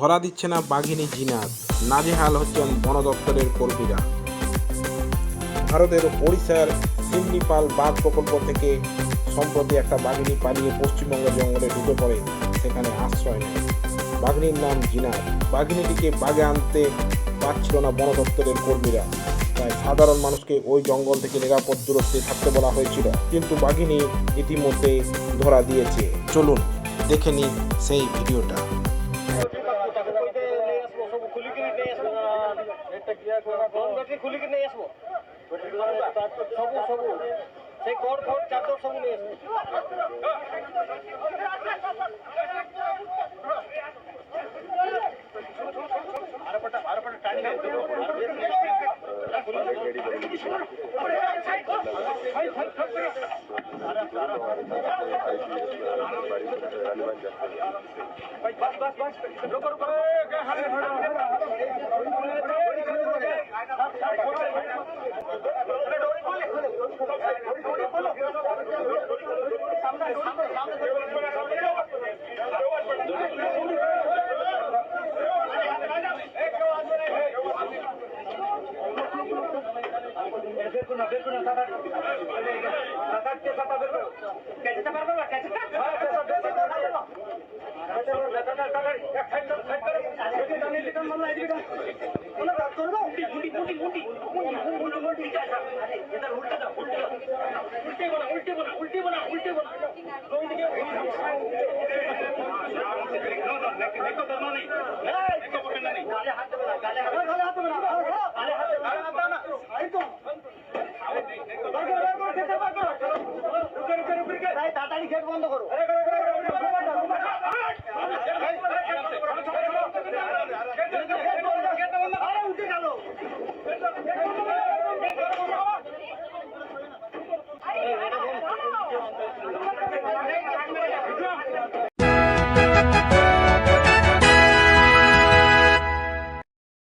ধরা দিচ্ছে না বাঘিনী জিনাত। নাজেহাল হচ্ছেন বন দপ্তরের কর্মীরা। ভারতের ওড়িশার সিমনিপাল বাঘ প্রকল্প থেকে সম্প্রতি একটা বাঘিনী পালিয়ে পশ্চিমবঙ্গের জঙ্গলে ঢুকে পড়ে, সেখানে আশ্রয় নেয়। বাঘিনীর নাম জিনাত। বাঘিনীটিকে বাগে আনতে পারছিল না বন দপ্তরের কর্মীরা। তাই সাধারণ মানুষকে ওই জঙ্গল থেকে নিরাপদ দূরত্বে থাকতে বলা হয়েছিল। কিন্তু বাঘিনী ইতিমধ্যে ধরা দিয়েছে। চলুন দেখে নিই সেই ভিডিওটা। খুলিকি নেই আসব একটা ক্রিয়া করা বন্ধ ব্যাটারি খুলিকি নেই আসব সবু সবু সেই আরে कैसे না বের করুন সাঁতার সাঁতার দিয়ে সাঁতার বের করুন ক্যাচটা পারব না ক্যাচটা হ্যাঁ ক্যাচটা বের করতে পারব না। উল্টে বলা উল্টে বলা উল্টে বলা উল্টে বলা। দেখো ধর্ম নেই দেখো পকেট নেই গেট বন্ধ করো